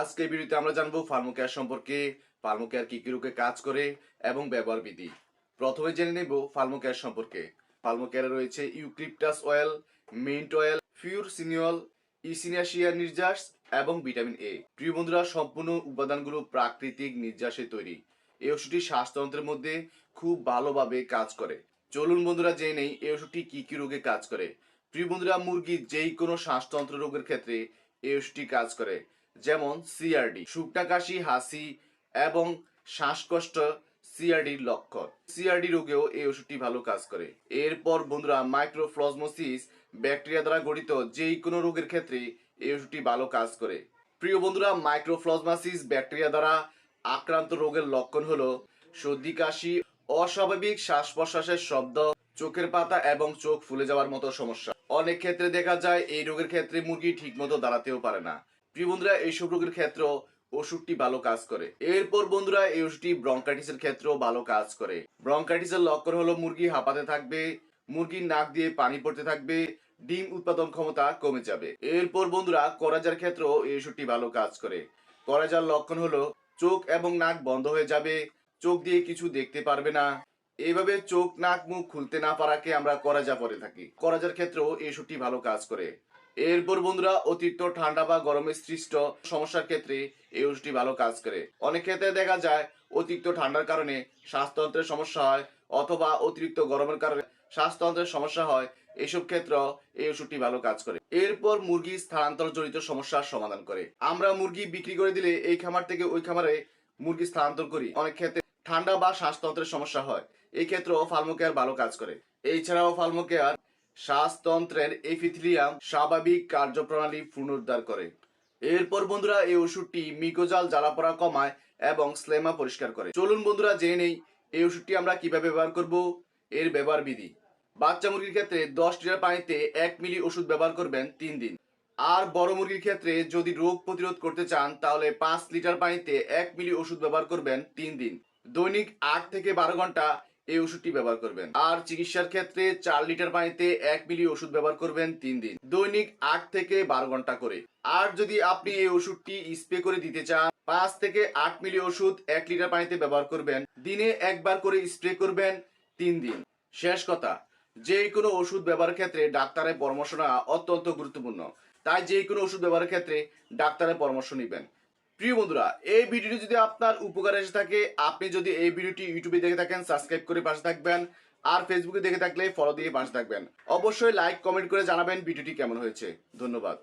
আজকে ভিডিওতে আমরা জানব ফার্মোকেয়ার সম্পর্কে, ফার্মোকেয়ার কি কি রোগে কাজ করে এবং ব্যবহার বিধি। প্রথমে জেনে নেব ফার্মোকেয়ার সম্পর্কে। ফার্মোকেয়ারে রয়েছে eucalyptus oil, mint oil pure cineole ইসিনিয়াশিয়া নির্যাস এবং ভিটামিন এ। প্রিয় বন্ধুরা, সম্পূর্ণ উপাদানগুলো প্রাকৃতিক নির্যাসে তৈরি। এই ওষুধটি শ্বাসতন্ত্রের মধ্যে খুব ভালোভাবে কাজ করে। চলুন বন্ধুরা, জেনে নেই এই ওষুধটি কি কি রোগে কাজ করে। প্রিয় বন্ধুরা, মুরগি যেই কোনো শ্বাসতন্ত্র রোগের ক্ষেত্রে এই ওষুধটি কাজ করে। যেমন সিআরডি শুকনা কাশি হাসি এবং শ্বাসকষ্ট সিআরডির লক্ষণ। সিআরডি রোগেও এই ওষুধটি ভালো কাজ করে। এরপর বন্ধুরা মাইক্রোফ্লজমোসিস ব্যাকটেরিয়া দ্বারা গঠিত যেই কোনো রোগের ক্ষেত্রে এই ওষুধটি ভালো কাজ করে। প্রিয় বন্ধুরা মাইক্রোফ্লজমাসিস ব্যাকটেরিয়া দ্বারা আক্রান্ত রোগের লক্ষণ হলো সর্দি কাশি অস্বাভাবিক শ্বাস প্রশ্বাসের শব্দ, চোখের পাতা এবং চোখ ফুলে যাওয়ার মতো সমস্যা। অনেক ক্ষেত্রে দেখা যায় এই রোগের ক্ষেত্রে মুরগি ঠিকমতো দাঁড়াতেও পারে না। প্রিয় বন্ধুরা এইসব রোগের ক্ষেত্রে ওষুধটি ভালো কাজ করে। এরপর বন্ধুরা, এই ওষুধটি ব্রঙ্কাইটিসের ক্ষেত্রেও ভালো কাজ করে। ব্রঙ্কাইটিসের লক্ষণ হলো মুরগি হাঁপাতে থাকবে, মুরগির নাক দিয়ে পানি পড়তে থাকবে, ডিম উৎপাদন ক্ষমতা কমে যাবে। এরপর বন্ধুরা, করাজার ক্ষেত্রেও এই ওষুধটি ভালো কাজ করে। করাজার লক্ষণ হলো চোখ এবং নাক বন্ধ হয়ে যাবে, চোখ দিয়ে কিছু দেখতে পারবে না। এইভাবে চোখ, নাক, মুখ খুলতে না পারাকে আমরা করাজা পরে থাকি। করাজার ক্ষেত্রেও এই ওষুধটি ভালো কাজ করে। এরপর বন্ধুরা, অতিরিক্ত ঠান্ডা বা গরমে সৃষ্ট সমস্যার ক্ষেত্রে এই ওষুধটি ভালো কাজ করে। অনেক ক্ষেত্রে দেখা যায়, অতিরিক্ত ঠান্ডার কারণে শ্বাসতন্ত্রের সমস্যা হয় অথবা অতিরিক্ত গরমের কারণে শ্বাসতন্ত্রের সমস্যা হয় এইসব ক্ষেত্র এই ওষুধটি ভালো কাজ করে। এরপর মুরগি স্থানান্তর জড়িত সমস্যার সমাধান করে। আমরা মুরগি বিক্রি করে দিলে এই খামার থেকে ওই খামারে মুরগি স্থানান্তর করি। অনেক ক্ষেত্রে ঠান্ডা বা শ্বাসতন্ত্রের সমস্যা হয় এই ক্ষেত্রেও ফার্মোকেয়ার ভালো কাজ করে। এছাড়াও ফার্মোকেয়ার শ্বাসতন্ত্রের এপিথিলিয়াম স্বাভাবিক কার্যপ্রণালী পুনরুদ্ধার করে। এরপর বন্ধুরা, এই ওষুধটি মিকোজাল জ্বালাপড়া কমায় এবং স্লেমা পরিষ্কার করে। চলুন বন্ধুরা, জেনে নেই এই ওষুধটি আমরা কীভাবে ব্যবহার করব, এর ব্যবহার বিধি। বাচ্চা মুরগির ক্ষেত্রে দশ লিটার পানিতে এক মিলি ওষুধ ব্যবহার করবেন তিন দিন। আর বড় মুরগির ক্ষেত্রে যদি রোগ প্রতিরোধ করতে চান, তাহলে পাঁচ লিটার পানিতে এক মিলি ওষুধ ব্যবহার করবেন তিন দিন। দৈনিক আট থেকে বারো ঘণ্টা এই ওষুধটি ব্যবহার করবেন। আর চিকিৎসার ক্ষেত্রে চার লিটার পানিতে এক মিলি ওষুধ ব্যবহার করবেন তিন দিন। দৈনিক আট থেকে বারো ঘণ্টা করে। আর যদি আপনি এই ওষুধটি স্প্রে করে দিতে চান, পাঁচ থেকে আট মিলি ওষুধ এক লিটার পানিতে ব্যবহার করবেন। দিনে একবার করে স্প্রে করবেন তিন দিন। শেষ কথা যে কোনো ওষুধ ব্যবহারের ক্ষেত্রে ডাক্তারের পরামর্শ নেওয়া অত্যন্ত গুরুত্বপূর্ণ। তাই যে কোনো ওষুধ ব্যবহারের ক্ষেত্রে ডাক্তারের পরামর্শ নেবেন। প্রিয় বন্ধুরা, এই ভিডিওটি যদি আপনার উপকার এসে থাকে, আপনি যদি এই ভিডিওটি ইউটিউবে দেখে থাকেন, সাবস্ক্রাইব করে পাশে থাকবেন, আর ফেসবুকে দেখে থাকলে ফলো দিয়ে পাশে থাকবেন। অবশ্যই লাইক কমেন্ট করে জানাবেন ভিডিওটি কেমন হয়েছে। ধন্যবাদ।